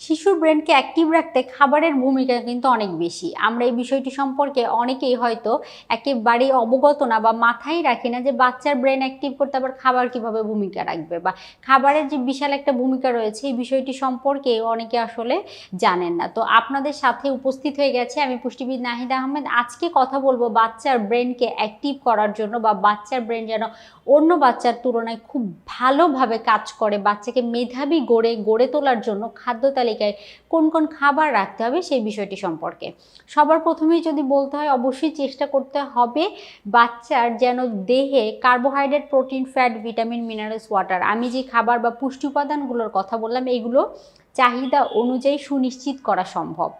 শিশুর ব্রেনকে অ্যাক্টিভ রাখতে খাবারের ভূমিকা কিন্তু অনেক বেশি। আমরা এই বিষয়টি সম্পর্কে অনেকেই হয়তো একেবারেই অবগত না বা মাথায় রাখি না যে বাচ্চার ব্রেন অ্যাক্টিভ করতে আবার খাবার কীভাবে ভূমিকা রাখবে বা খাবারের যে বিশাল একটা ভূমিকা রয়েছে এই বিষয়টি সম্পর্কে অনেকে আসলে জানেন না। তো আপনাদের সাথে উপস্থিত হয়ে গেছে আমি পুষ্টিবিদ নাহিদ আহমেদ। আজকে কথা বলব বাচ্চার ব্রেনকে অ্যাক্টিভ করার জন্য বা বাচ্চার ব্রেন যেন অন্য বাচ্চার তুলনায় খুব ভালোভাবে কাজ করে, বাচ্চাকে মেধাবী গড়ে গড়ে তোলার জন্য খাদ্য তালিকায় কোন কোন খাবার রাখতে হবে সেই বিষয়টি সম্পর্কে। সবার প্রথমেই যদি বলতে হয়, অবশ্যই চেষ্টা করতে হবে বাচ্চার যেন দেহে carbohydrate protein fat vitamin minerals water আমি যে খাবার বা পুষ্টি উপাদানগুলোর কথা বললাম, এগুলো চাহিদা অনুযায়ী সুনিশ্চিত করা সম্ভব।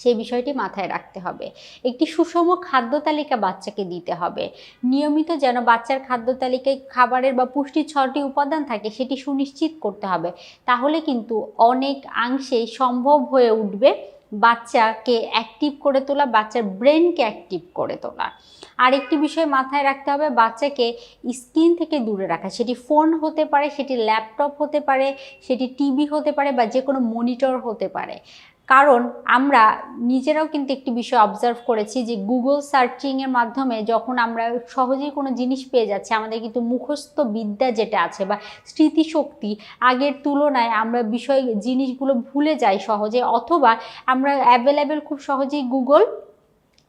সেই বিষয়টি মাথায় রাখতে হবে। একটি সুষম খাদ্য তালিকা বাচ্চাকে দিতে হবে। নিয়মিত যেন বাচ্চার খাদ্য তালিকায় খাবারের বা পুষ্টির ছটি উপাদান থাকে, সেটি সুনিশ্চিত করতে হবে। তাহলে কিন্তু অনেক অংশেই সম্ভব হয়ে উঠবে বাচ্চাকে অ্যাক্টিভ করে তোলা, বাচ্চার ব্রেনকে অ্যাক্টিভ করে তোলা। আরেকটি বিষয় মাথায় রাখতে হবে, বাচ্চাকে স্ক্রিন থেকে দূরে রাখা। সেটি ফোন হতে পারে, সেটি ল্যাপটপ হতে পারে, সেটি টিভি হতে পারে বা যে কোনো মনিটর হতে পারে। কারণ আমরা নিজেরাও কিন্তু একটি বিষয় অবজার্ভ করেছি যে গুগল সার্চিংয়ের মাধ্যমে যখন আমরা সহজেই কোনো জিনিস পেয়ে যাচ্ছি, আমাদের কিন্তু মুখস্থ বিদ্যা যেটা আছে বা স্মৃতিশক্তি, আগের তুলনায় আমরা বিষয়, জিনিসগুলো ভুলে যাই সহজে অথবা আমরা অ্যাভেলেবেল খুব সহজেই গুগল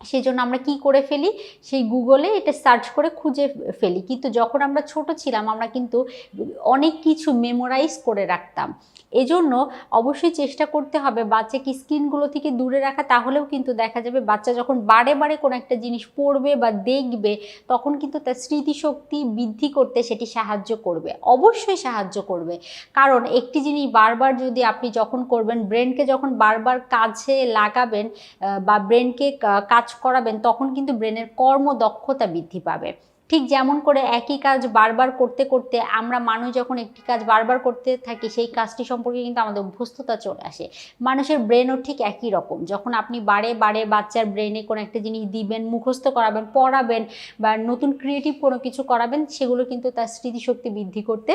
সেই জন্য আমরা কি করে ফেলি? সেই গুগলে এটা সার্চ করে খুঁজে ফেলি। কিন্তু যখন আমরা ছোট ছিলাম, আমরা কিন্তু অনেক কিছু মেমোরাইজ করে রাখতাম। এজন্য অবশ্যই চেষ্টা করতে হবে বাচ্চাকে স্ক্রিনগুলো থেকে দূরে রাখা। তাহলেও কিন্তু দেখা যাবে বাচ্চা যখন বারে বারে কোনো একটা জিনিস পড়বে বা দেখবে, তখন কিন্তু তার স্মৃতিশক্তি বৃদ্ধি করতে সেটি সাহায্য করবে। অবশ্যই সাহায্য করবে। কারণ একটি জিনিস বারবার যদি আপনি যখন করবেন ব্রেনকে যখন বারবার কাজে লাগাবেন বা ব্রেনকে কাজ করাবেন, তখন কিন্তু ব্রেনের কর্মদক্ষতা বৃদ্ধি পাবে। ঠিক যেমন করে একই কাজ বারবার করতে করতে আমরা মানুষ যখন একটি কাজ বারবার করতে থাকি, সেই কাজটি সম্পর্কে কিন্তু আমাদের অভ্যস্ততা চলে আসে। মানুষের ব্রেনও ঠিক একই রকম। যখন আপনি বারে বারে বাচ্চার ব্রেনে কোনো একটা জিনিস দিবেন, মুখস্থ করাবেন, পড়াবেন বা নতুন ক্রিয়েটিভ কোনো কিছু করাবেন, সেগুলো কিন্তু তার স্মৃতিশক্তি বৃদ্ধি করতে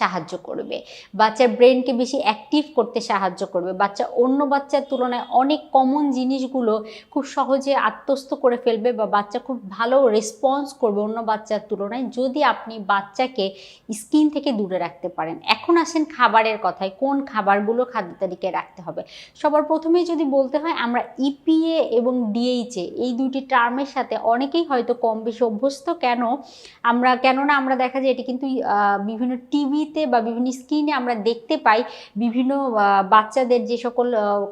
সাহায্য করবে। বাচ্চার ব্রেনকে বেশি অ্যাক্টিভ করতে সাহায্য করবে। বাচ্চা অন্য বাচ্চার তুলনায় অনেক কমন জিনিসগুলো খুব সহজে আত্মস্থ করে ফেলবে বা বাচ্চা খুব ভালো রেসপন্স করবে অন্য বাচ্চার তুলনায় যদি আপনি বাচ্চাকে স্কিন থেকে দূরে রাখতে পারেন। এখন আসেন খাবারের কথায়, কোন খাবারগুলো খাদ্য তালিকায় রাখতে হবে? সবার প্রথমেই যদি বলতে হয়, আমরা ইপিএ এবং ডিএইচএ এই দুটি টার্মের সাথে অনেকেই হয়তো কম বেশি অভ্যস্ত। কেন? আমরা, কেননা আমরা দেখা যায় এটি কিন্তু বিভিন্ন টিভি টিভিতে বা বিভিন্ন স্ক্রিনে আমরা দেখতে পাই বিভিন্ন বাচ্চাদের যে সকল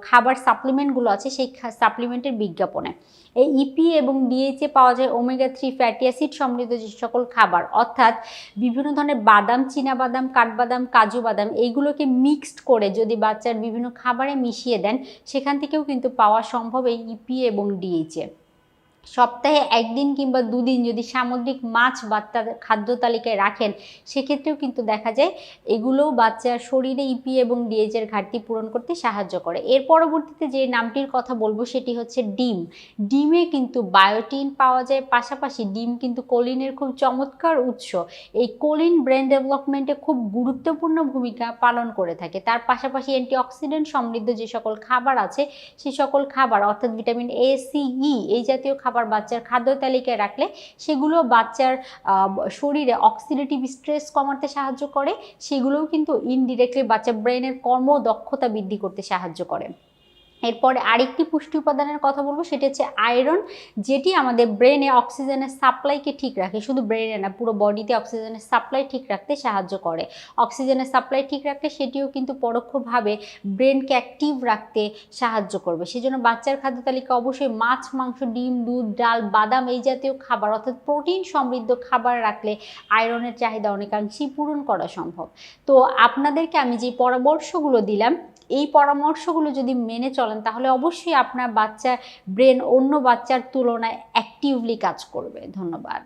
খাবার সাপ্লিমেন্টগুলো আছে সেই সাপ্লিমেন্টের বিজ্ঞাপনে। এই ইপি এবং ডিএইচে পাওয়া যায় ওমেগা থ্রি ফ্যাটি অ্যাসিড সমৃদ্ধ যে সকল খাবার। অর্থাৎ বিভিন্ন ধরনের বাদাম বাদাম কাঠবাদাম, কাজু বাদাম এইগুলোকে মিক্সড করে যদি বাচ্চার বিভিন্ন খাবারে মিশিয়ে দেন, সেখান থেকেও কিন্তু পাওয়া সম্ভব এই ইপি এবং ডিএইচে সপ্তাহে একদিন কিংবা দুদিন যদি সামুদ্রিক মাছ বাচ্চার খাদ্য তালিকায় রাখেন, সেক্ষেত্রেও কিন্তু দেখা যায় এগুলোও বাচ্চার শরীরে ইপি এবং ডিএজের ঘাটতি পূরণ করতে সাহায্য করে। এর পরবর্তীতে যে নামটির কথা বলব, সেটি হচ্ছে ডিম। ডিমে কিন্তু বায়োটিন পাওয়া যায়, পাশাপাশি ডিম কিন্তু কোলিনের খুব চমৎকার উৎস। এই কোলিন ব্রেন ডেভেলপমেন্টে খুব গুরুত্বপূর্ণ ভূমিকা পালন করে থাকে। তার পাশাপাশি অ্যান্টিঅক্সিডেন্ট সমৃদ্ধ যে সকল খাবার আছে, সে সকল খাবার, অর্থাৎ ভিটামিন এ সি ই এই জাতীয় খাবার খাবার বাচ্চার খাদ্য তালিকায় রাখলে সেগুলো বাচ্চার শরীরে অক্সিডেটিভ স্ট্রেস কমাতে সাহায্য করে। সেগুলোও কিন্তু ইনডিরেক্টলি বাচ্চার ব্রেনের কর্মদক্ষতা বৃদ্ধি করতে সাহায্য করে। এরপরে আরেকটি পুষ্টি উপাদানের কথা বলব, সেটি হচ্ছে আয়রন, যেটি আমাদের ব্রেনে অক্সিজেনের সাপ্লাইকে ঠিক রাখে। শুধু ব্রেনে না, পুরো বডিতে অক্সিজেনের সাপ্লাই ঠিক রাখতে সাহায্য করে। অক্সিজেনের সাপ্লাই ঠিক রাখলে সেটিও কিন্তু পরোক্ষভাবে ব্রেনকে অ্যাক্টিভ রাখতে সাহায্য করবে। সেজন্য বাচ্চার খাদ্য তালিকা অবশ্যই মাছ, মাংস, ডিম, দুধ, ডাল, বাদাম এই জাতীয় খাবার, অর্থাৎ প্রোটিন সমৃদ্ধ খাবার রাখলে আয়রনের চাহিদা অনেকাংশেই পূরণ করা সম্ভব। তো আপনাদেরকে আমি যে পরামর্শগুলো দিলাম, এই পরামর্শগুলো যদি মেনে চলেন তাহলে অবশ্যই আপনার বাচ্চা ব্রেন অন্য বাচ্চার তুলনায় অ্যাক্টিভলি কাজ করবে। ধন্যবাদ।